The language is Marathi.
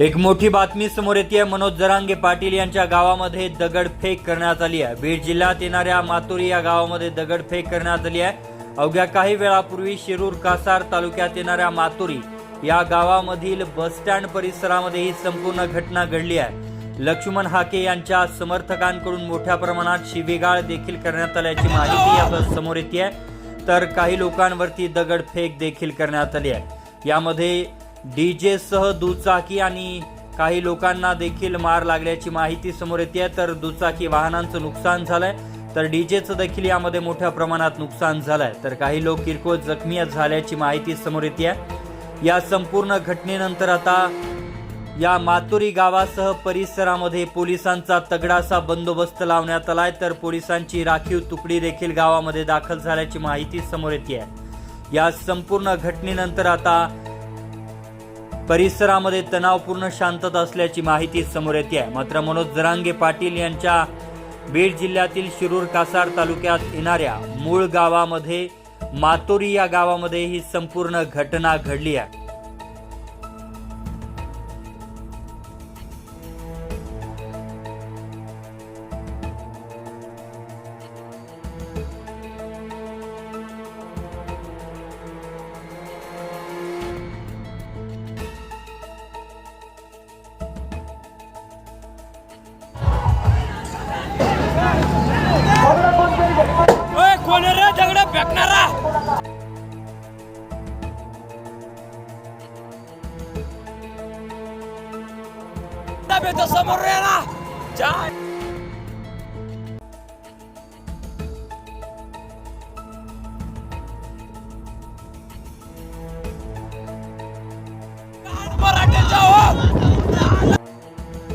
एक मोठी बातमी समोर येते मनोज जरांगे पाटील यांच्या गावामध्ये दगडफेक करण्यात आली आहे. बीड जिल्ह्यात येणाऱ्या मातुरी या गावामध्ये दगडफेक करण्यात आली आहे. अवघ्या काही वेळापूर्वी शिरूर कासार तालुक्यात येणाऱ्या मातुरी या गावामधील बसस्टँड परिसरामध्ये ही संपूर्ण घटना घडली आहे. लक्ष्मण हाके यांच्या समर्थकांकडून मोठ्या प्रमाणात शिवीगाळ देखील करण्यात आल्याची माहिती या समोर येते तर काही लोकांवरती दगडफेक देखील करण्यात आली आहे. यामध्ये डीजे सह दुचाकी आणि काही लोकांना देखील मार लागल्याची माहिती समोर येते तर दुचाकी वाहनांचं नुकसान झालंय. तर डीजेचं देखील यामध्ये मोठ्या प्रमाणात नुकसान झालंय. तर काही लोक किरकोळ जखमी झाल्याची माहिती समोर येते या संपूर्ण घटनेनंतर आता या मातुरी गावासह परिसरामध्ये पोलिसांचा तगडासा बंदोबस्त लावण्यात आलाय. तर पोलिसांची राखीव तुकडी देखील गावामध्ये दाखल झाल्याची माहिती समोर येते या संपूर्ण घटनेनंतर आता परिसरामध्ये तणावपूर्ण शांतता असल्याची माहिती समोर येते आहे मात्र मनोज जरांगे पाटील यांच्या बीड जिल्ह्यातील शिरूर कासार तालुक्यात येणाऱ्या मूळ गावामध्ये मातोरी या गावामध्ये ही संपूर्ण घटना घडली आहे. फेकणारा? समोर येणार. ना